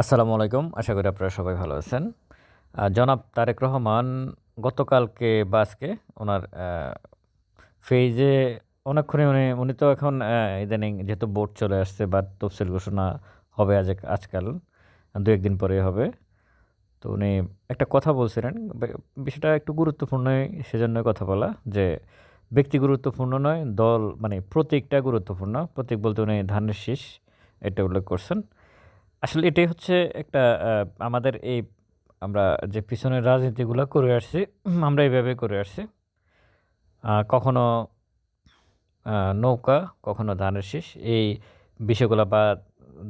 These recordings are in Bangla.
আসসালামু আলাইকুম। আশা করি আপনারা সবাই ভালো আছেন। জনাব তারেক রহমান গতকালকে বা আজকে ওনার ফেজে অনেকক্ষণে উনি উনি তো এখন ইদানিং যেহেতু বোর্ড চলে আসছে বা তফসিল ঘোষণা হবে আজ, আজকাল, দু একদিন পরে হবে। তো উনি একটা কথা বলছিলেন বিষয়টা একটু গুরুত্বপূর্ণই সেজন্য কথা বলা যে ব্যক্তি গুরুত্বপূর্ণ নয়, দল মানে প্রতীকটা গুরুত্বপূর্ণ। প্রতীক বলতে উনি ধানের শীষ, এটা উল্লেখ করছেন। আসলে এটাই হচ্ছে একটা আমাদের এই আমরা যে পিছনের রাজনীতিগুলো করে আসছি আমরা এইভাবে করে আসছি। কখনো নৌকা, কখনো ধানের শীষ, এই বিষয়গুলো বা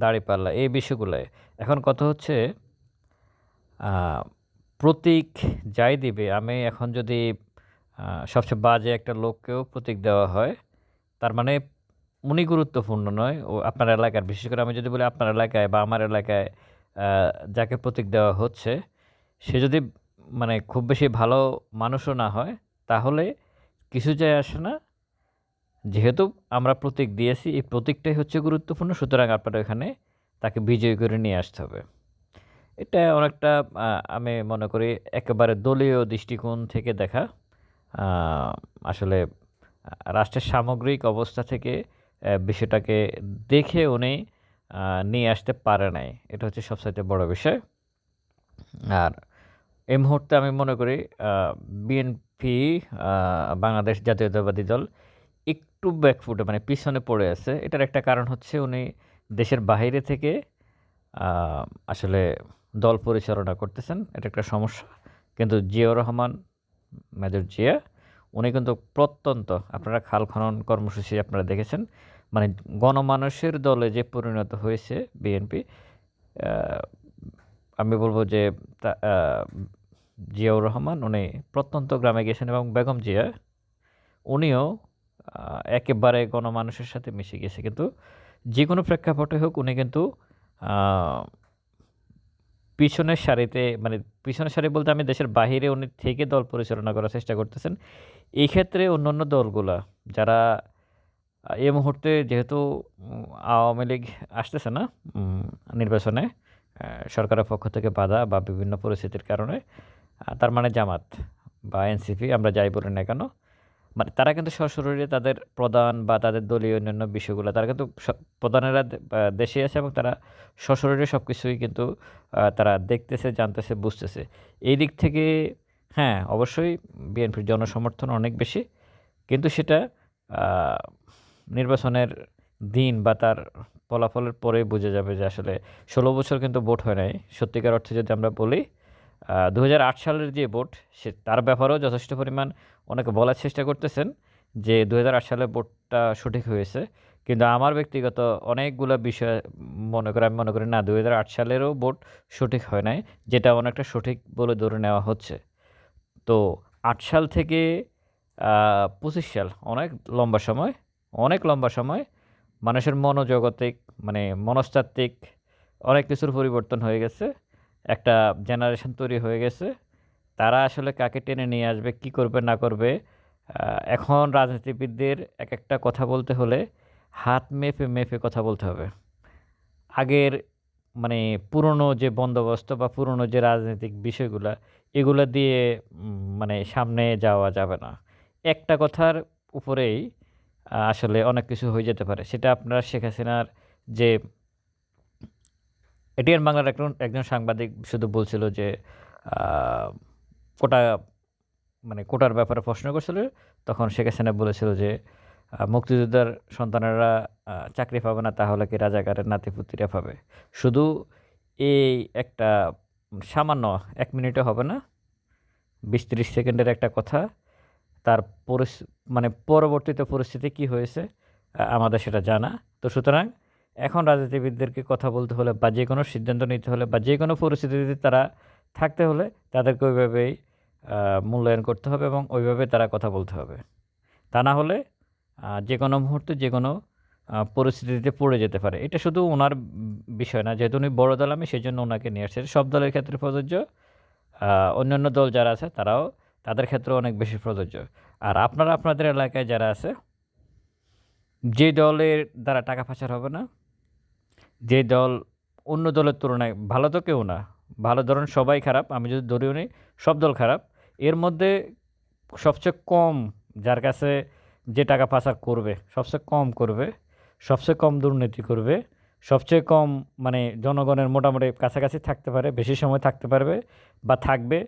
দাড়িপাল্লা, এই বিষয়গুলোয়। এখন কথা হচ্ছে প্রতীক যাই দিবে, আমি এখন যদি সবচেয়ে বাজে একটা লোককেও প্রতীক দেওয়া হয়, তার মানে উনি গুরুত্বপূর্ণ নয়। ও আপনার এলাকার, বিশেষ করে আমি যদি বলি আপনার এলাকায় বা আমার এলাকায় যাকে প্রতীক দেওয়া হচ্ছে, সে যদি মানে খুব বেশি ভালো মানুষও না হয়, তাহলে কিছু যায় আসে না। যেহেতু আমরা প্রতীক দিয়েছি, এই প্রতীকটাই হচ্ছে গুরুত্বপূর্ণ, সুতরাং আপনারা এখানে তাকে বিজয়ী করে নিয়ে আসতে হবে। এটা অনেকটা আমি মনে করি একেবারে দলীয় দৃষ্টিকোণ থেকে দেখা। আসলে রাষ্ট্রের সামগ্রিক অবস্থা থেকে বিষয়টাকে দেখে উনি নিয়ে আসতে পারে নাই। এটা হচ্ছে সবচাইতে বড় বিষয়। আর এই মুহূর্তে আমি মনে করি বিএনপি বাংলাদেশ জাতীয়তাবাদী দল একটু ব্যাকফুটে মানে পিছনে পড়ে আছে। এটার একটা কারণ হচ্ছে উনি দেশের বাইরে থেকে আসলে দল পরিচালনা করতেছেন। এটা একটা সমস্যা। কিন্তু জিয়াউর রহমান, মেজর জিয়া উনি কিন্তু প্রত্যন্ত, আপনারা খাল খনন কর্মসূচি আপনারা দেখেছেন মানে গণমানুষের দলে যে পরিণত হয়েছে বিএনপি আমি বলব যে জিয়াউর রহমান, উনি প্রত্যন্ত গ্রামে গেছেন এবং বেগম জিয়া, উনিও একেবারে গণমানুষের সাথে মিশে গেছে। কিন্তু যে কোনো প্রেক্ষাপটে হোক, উনি কিন্তু পিছনের সারিতে মানে পিছনের সারি বলতে আমি দেশের বাইরে উনি থেকে দল পরিচালনা করার চেষ্টা করতেছেন। এই ক্ষেত্রে অন্য অন্য দলগুলা, যারা এই মুহূর্তে যেহেতু আওয়ামী লীগ আসতেছে না নির্বাচনে সরকারের পক্ষ থেকে বাধা বা বিভিন্ন পরিস্থিতির কারণে তার মানে জামাত বা এনসিপি, আমরা যাই বলি না কেন মানে তারা কিন্তু সশরীরে তাদের প্রধান বা তাদের দলীয় অন্যান্য বিষয়গুলো, তারা কিন্তু প্রধানেরা দেশে আছে এবং তারা সশরীরে সব কিছুই কিন্তু তারা দেখতেছে, জানতেছে, বুঝতেছে। এই দিক থেকে হ্যাঁ অবশ্যই বিএনপির জনসমর্থন অনেক বেশি। কিন্তু সেটা নির্বাচনের দিন বা তার ফলাফলের পরেই বোঝা যাবে যে আসলে ষোলো বছর কিন্তু ভোট হয় নাই। সত্যিকার অর্থে যদি আমরা বলি দু হাজার আট সালের যে ভোট, সে তার ব্যাপারেও যথেষ্ট পরিমাণ অনেকে বলার চেষ্টা করতেছেন যে দু সালের ভোটটা সঠিক হয়েছে। কিন্তু আমার ব্যক্তিগত অনেকগুলো বিষয় মনে করে, আমি মনে করি না দু হাজার আট সালেরও ভোট সঠিক হয় নাই, যেটা অনেকটা সঠিক বলে ধরে নেওয়া হচ্ছে। তো আট সাল থেকে পঁচিশ সাল, অনেক লম্বা সময়, অনেক লম্বা সময় মানুষের মনোজগতিক মানে মনস্তাত্ত্বিক অনেক কিছুর পরিবর্তন হয়ে গেছে। একটা জেনারেশন তৈরি হয়ে গেছে। তারা আসলে কাকে টেনে নিয়ে আসবে, কি করবে, না করবে এখন রাজনীতিবিদদের এক একটা কথা বলতে হলে হাত মেপে মেপে কথা বলতে হবে। আগের মানে পুরনো যে বন্দোবস্ত বা পুরনো যে রাজনৈতিক বিষয়গুলা, এগুলো দিয়ে মানে সামনে যাওয়া যাবে না। একটা কথার উপরেই আসলে অনেক কিছু হয়ে যেতে পারে। সেটা আপনারা শেখ হাসিনার যে এটিএন বাংলার একজন একজন সাংবাদিক শুধু বলছিল যে কোটা মানে কোটার ব্যাপারে প্রশ্ন করছিল, তখন শেখ হাসিনা বলেছিল যে মুক্তিযোদ্ধার সন্তানেরা চাকরি পাবে না, তাহলে কি রাজাকারের নাতিপুতিরা পাবে? শুধু এই একটা সামান্য এক মিনিটে হবে না, বিশ তিরিশ সেকেন্ডের একটা কথা, তার পরিস মানে পরবর্তীতে পরিস্থিতি কি হয়েছে আমাদের সেটা জানা। তো সুতরাং এখন রাজনীতিবিদদেরকে কথা বলতে হলে বা যে কোনো সিদ্ধান্ত নিতে হলে বা যে কোনো পরিস্থিতিতে তারা থাকতে হলে তাদেরকে ওইভাবেই মূল্যায়ন করতে হবে এবং ওইভাবে তারা কথা বলতে হবে। তা না হলে যে কোনো মুহূর্তে যে কোনো পরিস্থিতিতে পড়ে যেতে পারে। এটা শুধু ওনার বিষয় না, যেহেতু উনি বড় দল, আমি সেই জন্য ওনাকে নিয়ে আসছে। সব দলের ক্ষেত্রে প্রযোজ্য অন্যান্য দল যারা আছে তারাও তাদের ক্ষেত্রে অনেক বেশি প্রযোজ্য। আর আপনারা, আপনাদের এলাকায় যারা আছে, যে দলের দ্বারা টাকা পাচার হবে না যে দল অন্য দলের তুলনায় ভালো তো কেউ না। ভালো ধরুন সবাই খারাপ, আমি যদি ধরেও নিই, সব দল খারাপ। এর মধ্যে সবচেয়ে কম যার কাছে যে টাকা পাচার করবে, সবচেয়ে কম করবে, সবচেয়ে কম দুর্নীতি করবে, সবচেয়ে কম মানে জনগণের মোটামুটি কাছাকাছি থাকতে পারে, বেশি সময় থাকতে পারবে বা থাকবে,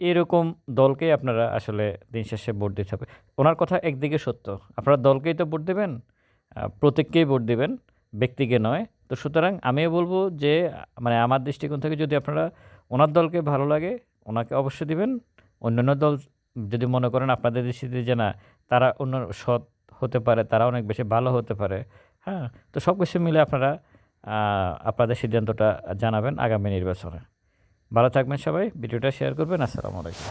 এরকম দলকেই আপনারা আসলে দিন শেষে ভোট দিতে হবে। ওনার কথা একদিকে সত্য। আপনারা দলকেই তো ভোট দেবেন প্রত্যেককেই ভোট দেবেন ব্যক্তিকে নয়। তো সুতরাং আমিও বলব যে মানে আমার দৃষ্টিকোণ থেকে যদি আপনারা ওনার দলকে ভালো লাগে, ওনাকে অবশ্যই দিবেন। অন্যান্য দল যদি মনে করেন আপনাদের দৃষ্টিতে যে না, তারা অন্য সৎ হতে পারে, তারা অনেক বেশি ভালো হতে পারে হ্যাঁ? তো সব কিছু মিলে আপনারা আপনাদের সিদ্ধান্তটা জানাবেন আগামী নির্বাচনে। ভালো থাকবেন সবাই, ভিডিওটা শেয়ার করবেন, আসসালামু আলাইকুম।